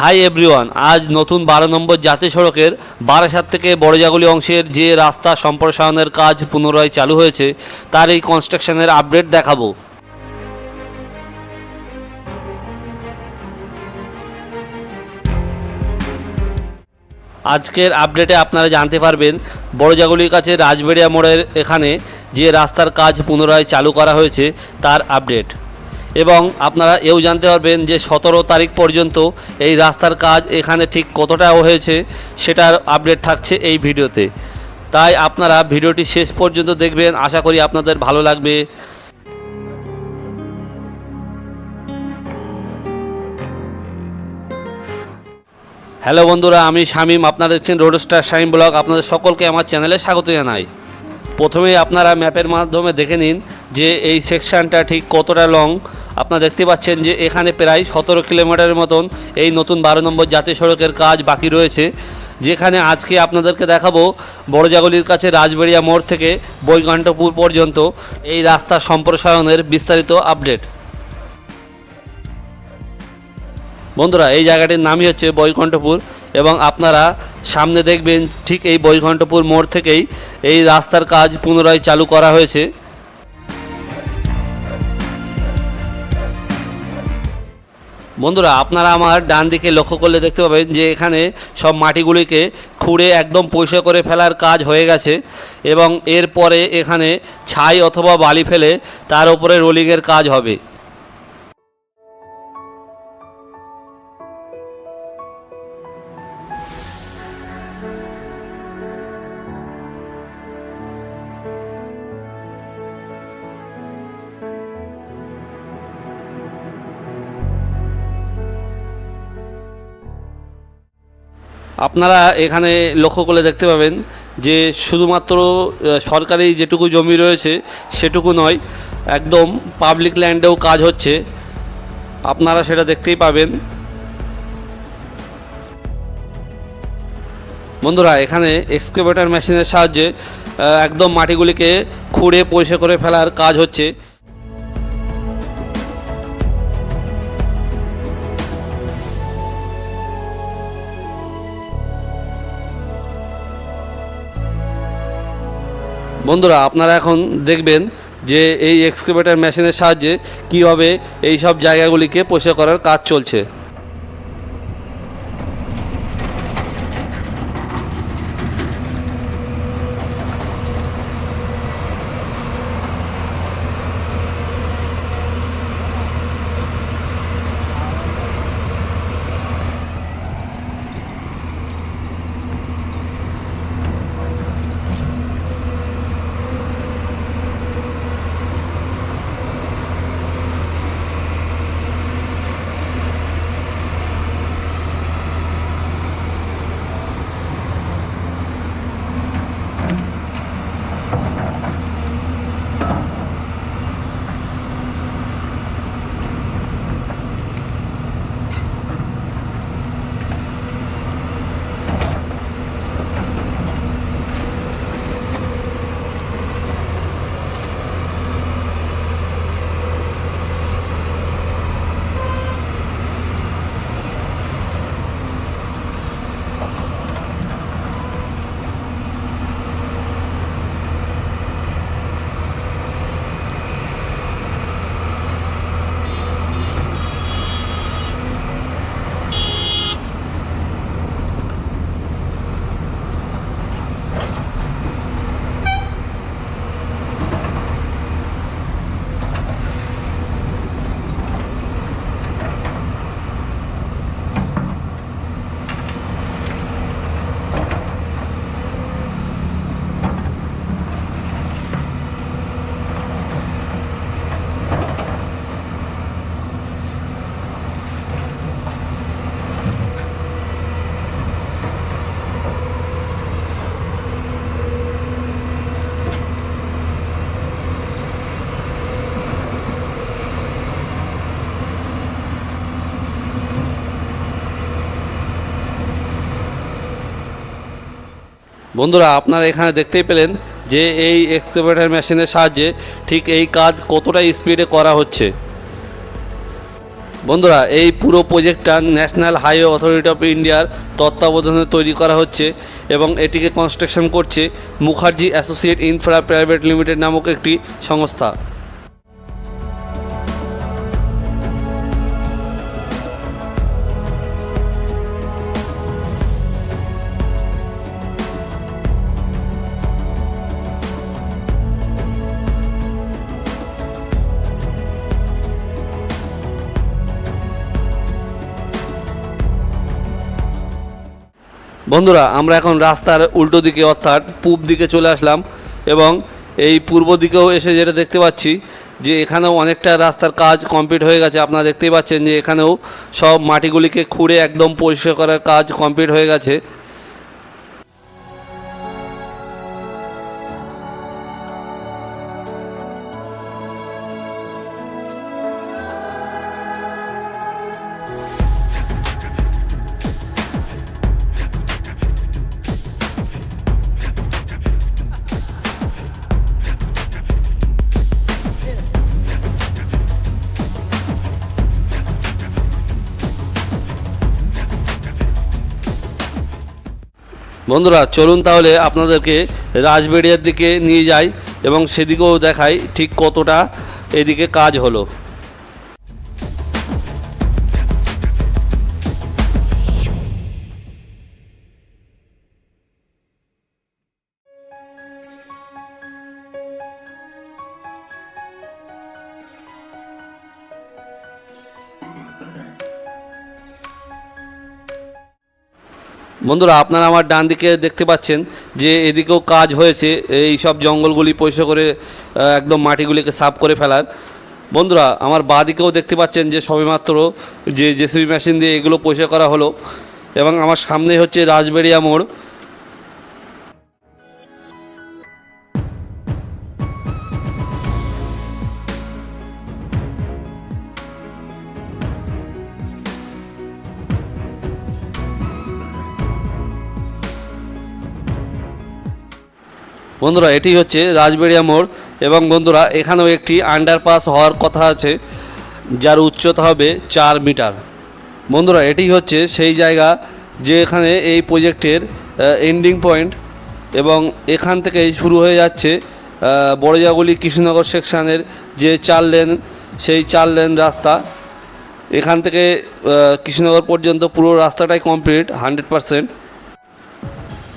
Hi everyone, আজ নতুন বারো নম্বর জাতীয় সড়কের বারাসাত থেকে বড়জাগুলি অংশের যে রাস্তা সম্প্রসারণের কাজ পুনরায় চালু হয়েছে, তার এই কনস্ট্রাকশনের আপডেট দেখাবো। আজকের আপডেটে আপনারা জানতে পারবেন, বড়জাগুলির কাছে রাজবেড়িয়া মোড়ের এখানে যে রাস্তার কাজ পুনরায় চালু করা হয়েছে, তার আপডেট এবং আপনারা এও জানতে পারবেন যে সতেরো তারিখ পর্যন্ত এই রাস্তার কাজ এখানে ঠিক কতটা হয়েছে সেটার আপডেট থাকছে এই ভিডিওতে। তাই আপনারা ভিডিওটি শেষ পর্যন্ত দেখবেন। আশা করি আপনাদের ভালো লাগবে। হ্যালো বন্ধুরা, আমি শামীম। আপনারা দেখছেন রোড স্টার শাইম ব্লগ আপনাদের সকলকে আমার চ্যানেলে স্বাগত জানাই। প্রথমেই আপনারা ম্যাপের মাধ্যমে দেখে নিন যে এই সেকশনটা ঠিক কতটা লং আপনারা দেখতে পাচ্ছেন যে এখানে প্রায় সতেরো কিলোমিটারের মতন এই নতুন বারো নম্বর জাতীয় সড়কের কাজ বাকি রয়েছে। যেখানে আজকে আপনাদেরকে দেখাবো বড়জাগলির কাছে রাজবেড়িয়া মোড় থেকে বৈকণ্ঠপুর পর্যন্ত এই রাস্তা সম্প্রসারণের বিস্তারিত আপডেট। বন্ধুরা, এই জায়গাটির নামই হচ্ছে বৈকণ্ঠপুর এবং আপনারা সামনে দেখবেন ঠিক এই বৈকণ্ঠপুর মোড় থেকেই এই রাস্তার কাজ পুনরায় চালু করা হয়েছে। বন্ধুরা, আপনারা আমার ডান দিকে লক্ষ্য করলে দেখতে পাবেন যে এখানে সব মাটিগুলিকে খুঁড়ে একদম পরিষ্কার করে ফেলার কাজ হয়ে গেছে এবং এরপরে এখানে ছাই অথবা বালি ফেলে তার উপরে রোলিংয়ের কাজ হবে। আপনারা এখানে লক্ষ্য করলে দেখতে পাবেন যে শুধুমাত্র সরকারি যেটুকু জমি রয়েছে সেটুকু নয়, একদম পাবলিক ল্যান্ডেও কাজ হচ্ছে। আপনারা সেটা দেখতেই পাবেন। বন্ধুরা, এখানে এক্সকেভেটর মেশিনের সাহায্যে একদম মাটিগুলিকে খুঁড়ে, পরিষ্কার করে ফেলার কাজ হচ্ছে। বন্ধুরা, আপনারা এখন দেখবেন যে এই এক্সক্রিভেটার মেশিনের সাহায্যে কীভাবে এই সব জায়গাগুলিকে পোষা করার কাজ চলছে। বন্ধুরা, আপনারা এখানে দেখতেই পেলেন যে এই এক্সকেভেটার মেশিনের সাহায্যে ঠিক এই কাজ কতটা স্পিডে করা হচ্ছে। বন্ধুরা, এই পুরো প্রজেক্টটা ন্যাশনাল হাইওয়ে অথরিটি অফ ইন্ডিয়ার তত্ত্বাবধানে তৈরি করা হচ্ছে এবং এটিকে কনস্ট্রাকশন করছে Mukherjee associate infra private limited নামক একটি সংস্থা। বন্ধুরা, আমরা এখন রাস্তার উল্টো দিকে, অর্থাৎ পূব দিকে চলে আসলাম এবং এই পূর্ব দিকেও এসে যেটা দেখতে পাচ্ছি যে এখানেও অনেকটা রাস্তার কাজ কমপ্লিট হয়ে গেছে। আপনারা দেখতেই পাচ্ছেন যে এখানেও সব মাটিগুলিকে খুঁড়ে একদম পরিষ্কার করার কাজ কমপ্লিট হয়ে গেছে। বন্ধুরা, চলুন তাহলে আপনাদেরকে রাজবেড়িয়ার দিকে নিয়ে যাই এবং সেদিকেও দেখাই ঠিক কতটা এদিকে কাজ হলো। বন্ধুরা, আপনারা আমার ডান দিকে দেখতে পাচ্ছেন যে এদিকেও কাজ হয়েছে, এই সব জঙ্গলগুলি পরিষ্কার করে একদম মাটিগুলিকে সাফ করে ফেলার। বন্ধুরা, আমার বাঁ দিকেও দেখতে পাচ্ছেন যে সবেমাত্র যে জেসিবি মেশিন দিয়ে এগুলো পরিষ্কার করা হলো, এবং আমার সামনে হচ্ছে রাজবেড়িয়া মোড়। বন্ধুরা, এটি হচ্ছে রাজবেড়িয়া মোড় এবং বন্ধুরা, এখানেও একটি আন্ডারপাস হওয়ার কথা আছে, যার উচ্চতা হবে চার মিটার। বন্ধুরা, এটি হচ্ছে সেই জায়গা যে এখানে এই প্রজেক্টের এন্ডিং পয়েন্ট এবং এখান থেকেই শুরু হয়ে যাচ্ছে বড়জাগুলি কৃষ্ণনগর সেকশানের যে চার লেন সেই চার লেন রাস্তা। এখান থেকে কৃষ্ণনগর পর্যন্ত পুরো রাস্তাটাই কমপ্লিট হান্ড্রেড পারসেন্ট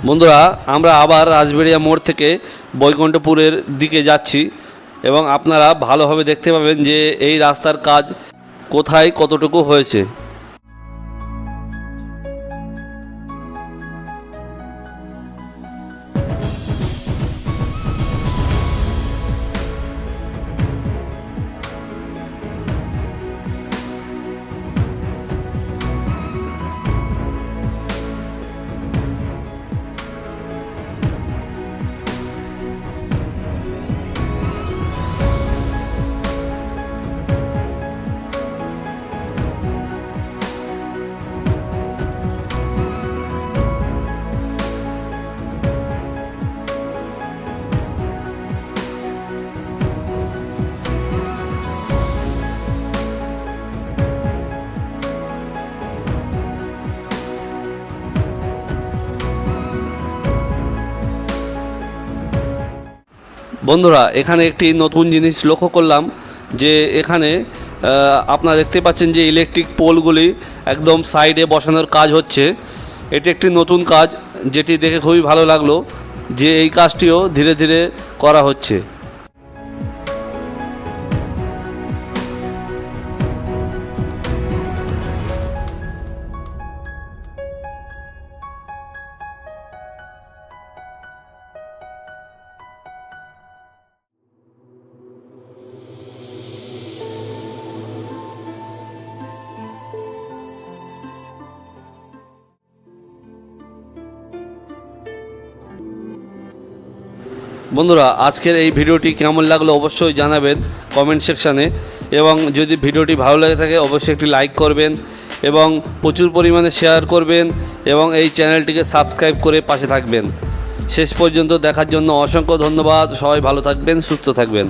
বন্ধুরা, আমরা আবার রাজবেড়িয়া মোড় থেকে বৈকুণ্ঠপুরের দিকে যাচ্ছি এবং আপনারা ভালোভাবে দেখতে পাবেন যে এই রাস্তার কাজ কোথায় কতটুকু হয়েছে। বন্ধুরা, এখানে একটি নতুন জিনিস লক্ষ্য করলাম যে এখানে আপনার দেখতে পাচ্ছেন যে ইলেকট্রিক পোলগুলি একদম সাইডে বসানোর কাজ হচ্ছে। এটি একটি নতুন কাজ, যেটি দেখে খুবই ভালো লাগল যে এই কাজটিও ধীরে ধীরে করা হচ্ছে। বন্ধুরা, আজকের এই ভিডিওটি কেমন লাগল অবশ্যই জানাবেন কমেন্ট সেকশানে এবং যদি ভিডিওটি ভালো লাগে থাকে অবশ্যই একটি লাইক করবেন এবং প্রচুর পরিমাণে শেয়ার করবেন এবং এই চ্যানেলটিকে সাবস্ক্রাইব করে পাশে থাকবেন। শেষ পর্যন্ত দেখার জন্য অসংখ্য ধন্যবাদ। সবাই ভালো থাকবেন, সুস্থ থাকবেন।